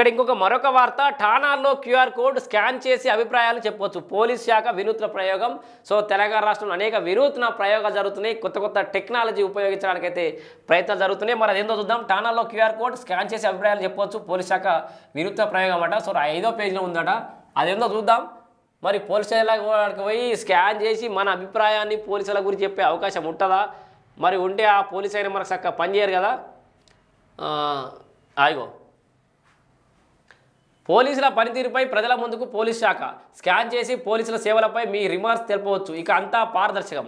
ఇక్కడ ఇంకొక మరొక వార్త ఠానాల్లో క్యూఆర్ కోడ్ స్కాన్ చేసి అభిప్రాయాలు చెప్పవచ్చు పోలీస్ శాఖ వినూత్న ప్రయోగం. సో తెలంగాణ రాష్ట్రంలో అనేక వినూత్న ప్రయోగాలు జరుగుతున్నాయి. కొత్త కొత్త టెక్నాలజీ ఉపయోగించడానికి అయితే ప్రయత్నాలు జరుగుతున్నాయి. మరి అదేందో చూద్దాం. ఠానాల్లో క్యూఆర్ కోడ్ స్కాన్ చేసి అభిప్రాయాలు చెప్పవచ్చు పోలీస్ శాఖ వినూత్న ప్రయోగం అట. సో ఐదో పేజీలో ఉందట. అదేందో చూద్దాం. మరి పోలీస్ పోయి స్కాన్ చేసి మన అభిప్రాయాన్ని పోలీసుల గురించి చెప్పే అవకాశం ఉంటుందా? మరి ఉంటే ఆ పోలీస్ అయినా మనకు చక్కగా పనిచేయరు కదా. ఆ, పోలీసుల పనితీరుపై ప్రజల ముందుకు పోలీస్ శాఖ. స్కాన్ చేసి పోలీసుల సేవలపై మీ రిమార్క్స్ తెలపవచ్చు. ఇక అంతా పారదర్శకం.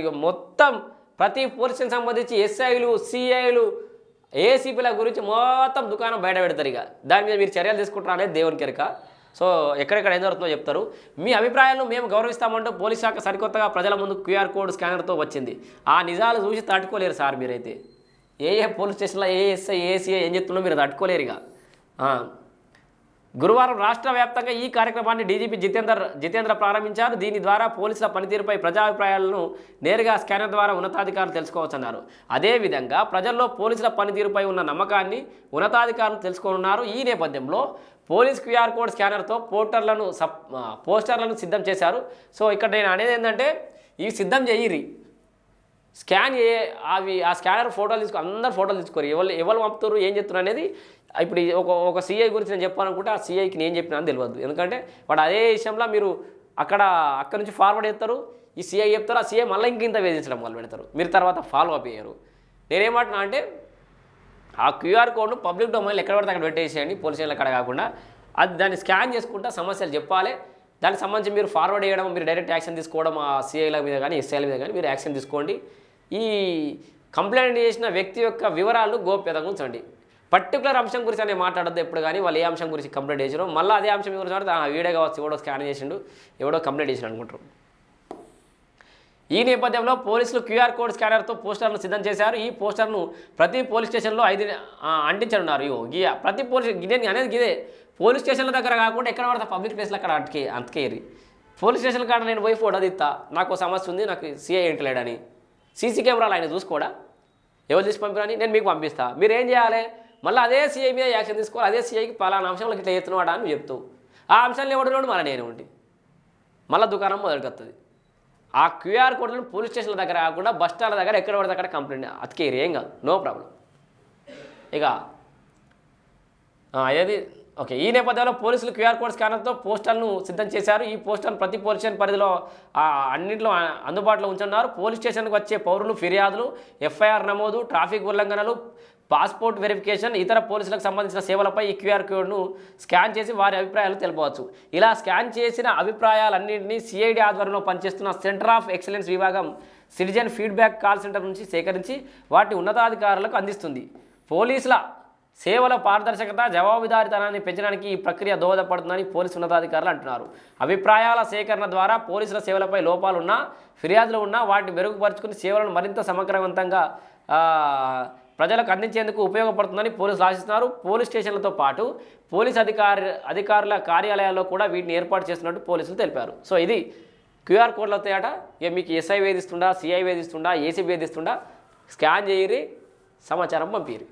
ఇక మొత్తం ప్రతి పోలీసులకు సంబంధించి ఎస్ఐలు సిఐలు ఏసీపీల గురించి మొత్తం దుకాణం బయట పెడతారు ఇక. దాని మీద మీరు చర్యలు తీసుకుంటారా అనేది దేవుని కెరక. సో ఎక్కడెక్కడ ఏం జరుగుతుందో చెప్తారు. మీ అభిప్రాయాలను మేము గౌరవిస్తామంటూ పోలీస్ శాఖ సరికొత్తగా ప్రజల ముందు క్యూఆర్ కోడ్ స్కానర్తో వచ్చింది. ఆ నిజాలు చూసి తట్టుకోలేరు సార్ మీరైతే. ఏ ఏ పోలీస్ స్టేషన్లో ఏ ఎస్ఐ ఏసీఐ ఏం చెప్తున్నా మీరు తట్టుకోలేరు ఇక. గురువారం రాష్ట్ర వ్యాప్తంగా ఈ కార్యక్రమాన్ని డీజీపీ జితేందర్ జితేంద్ర ప్రారంభించారు. దీని ద్వారా పోలీసుల పనితీరుపై ప్రజాభిప్రాయాలను నేరుగా స్కానర్ ద్వారా ఉన్నతాధికారులు తెలుసుకోవచ్చన్నారు. అదేవిధంగా ప్రజల్లో పోలీసుల పనితీరుపై ఉన్న నమ్మకాన్ని ఉన్నతాధికారులు తెలుసుకోనున్నారు. ఈ నేపథ్యంలో పోలీస్ క్యూఆర్ కోడ్ స్కానర్తో పోర్టర్లను సప్ పోస్టర్లను సిద్ధం చేశారు. సో ఇక్కడ నేను అనేది ఏంటంటే ఇవి సిద్ధం చేయిరి. స్కాన్ ఏ అవి ఆ స్కానర్ ఫోటోలు తీసుకో అందరు ఫోటోలు తీసుకోరు. ఎవరు ఎవరు పంపుతారు ఏం చెప్తున్నారు అనేది ఇప్పుడు ఒక ఒక సీఐ గురించి నేను చెప్పాలనుకుంటే ఆ సీఐకి నేను చెప్పినా అని తెలియదు. ఎందుకంటే వాడు అదే విషయంలో మీరు అక్కడ అక్కడ నుంచి ఫార్వర్డ్ చేస్తారు. ఈ సీఐ చెప్తారు. ఆ సీఐ మళ్ళీ ఇంకింత వేధించడం మొదలు పెడతారు. మీరు తర్వాత ఫాలో అప్ అయ్యారు నేనేమంటున్నా అంటే ఆ క్యూఆర్ కోడ్ను పబ్లిక్ డొమైన్లో ఎక్కడ పడితే అక్కడ పెట్టేసేయండి. పోలీస్ స్టేషన్లు అక్కడ కాకుండా. అది దాన్ని స్కాన్ చేసుకుంటా సమస్యలు చెప్పాలి. దానికి సంబంధించి మీరు ఫార్వర్డ్ చేయడం మీరు డైరెక్ట్ యాక్షన్ తీసుకోవడం ఆ సిఐల మీద కానీ ఎస్ఐల మీద కానీ మీరు యాక్షన్ తీసుకోండి. ఈ కంప్లైంట్ చేసిన వ్యక్తి యొక్క వివరాలు గోప్యతంగా ఉంచండి. పర్టికులర్ అంశం గురించి అనేది మాట్లాడద్దు ఎప్పుడు కానీ వాళ్ళు ఏ అంశం గురించి కంప్లైంట్ చేసారో మళ్ళీ అదే అంశం గురించి మాట్లాడితే "ఆ, వీడియో కావచ్చు ఎవడో స్కాన్ చేసిండు ఎవడో కంప్లైంట్ చేసిండు అనుకుంటారు. ఈ నేపథ్యంలో పోలీసులు క్యూఆర్ కోడ్ స్కానర్తో పోస్టర్ను సిద్ధం చేశారు. ఈ పోస్టర్ను ప్రతి పోలీస్ స్టేషన్లో ఐదు అంటించనున్నారు. ఇవో గి ప్రతి పోలీస్ గిదే అనేది గిదే. పోలీస్ స్టేషన్ల దగ్గర కాకుండా ఎక్కడ పడతా పబ్లిక్ ప్లేస్లో అక్కడ అటుకే అంతకేరి పోలీస్ స్టేషన్ కాడ నేను పోయి ఫోటో తీస్తా నాకు సమస్య ఉంది నాకు సీఐ ఇంటలేడని సీసీ కెమెరాలు ఆయన చూసుకోడా? ఎవరు తీసి పంపిరని? నేను మీకు పంపిస్తా. మీరు ఏం చేయాలి? మళ్ళీ అదే సీఐ మీద యాక్షన్ తీసుకోవాలి అదే సీఐకి పలానా అంశంలో ఇట్లా చేస్తున్నాడా అని చెప్తావు ఆ అంశాలు ఎవడు మళ్ళీ నేను ఉండి. మళ్ళీ దుకాణం మొదలుకొస్తుంది ఆ క్యూఆర్ కోడ్లను పోలీస్ స్టేషన్ల దగ్గర కాకుండా బస్ స్టాండ్ల దగ్గర ఎక్కడ పడితే అక్కడ కంప్లైంట్ అతికేరు. ఏం కాదు. No problem. ఇక అదేది ఓకే ఈ నేపథ్యంలో పోలీసులు క్యూఆర్ కోడ్ స్కానర్తో పోస్టర్ను సిద్ధం చేశారు. ఈ పోస్టర్ను ప్రతి పోలీస్ స్టేషన్ పరిధిలో అన్నింటిలో అందుబాటులో ఉంచున్నారు. పోలీస్ స్టేషన్కి వచ్చే పౌరులు ఫిర్యాదులు ఎఫ్ఐఆర్ నమోదు ట్రాఫిక్ ఉల్లంఘనలు పాస్పోర్ట్ వెరిఫికేషన్ ఇతర పోలీసులకు సంబంధించిన సేవలపై ఈ క్యూఆర్ కోడ్ను స్కాన్ చేసి వారి అభిప్రాయాలు తెలపవచ్చు. ఇలా స్కాన్ చేసిన అభిప్రాయాలన్నింటినీ సిఐడి ఆధ్వర్యంలో పనిచేస్తున్న సెంటర్ ఆఫ్ ఎక్సలెన్స్ విభాగం సిటిజన్ ఫీడ్బ్యాక్ కాల్ సెంటర్ నుంచి సేకరించి వాటి ఉన్నతాధికారులకు అందిస్తుంది. పోలీసుల సేవల పారదర్శకత జవాబుదారితనాన్ని పెంచడానికి ఈ ప్రక్రియ దోహదపడుతుందని పోలీసు ఉన్నతాధికారులు అంటున్నారు. అభిప్రాయాల సేకరణ ద్వారా పోలీసుల సేవలపై లోపాలున్నా ఫిర్యాదులు ఉన్నా వాటిని మెరుగుపరుచుకుని సేవలను మరింత సమగ్రవంతంగా ప్రజలకు అందించేందుకు ఉపయోగపడుతుందని పోలీసులు ఆశిస్తున్నారు. పోలీస్ స్టేషన్లతో పాటు పోలీస్ అధికారి అధికారుల కార్యాలయాల్లో కూడా వీటిని ఏర్పాటు చేస్తున్నట్టు పోలీసులు తెలిపారు. సో ఇది క్యూఆర్ కోడ్లు వస్తాయట. ఇక మీకు ఎస్ఐ వేధిస్తుండా సిఐ వేధిస్తుండా ఏసీ వేధిస్తుండా స్కాన్ చేయరి సమాచారం పంపిరి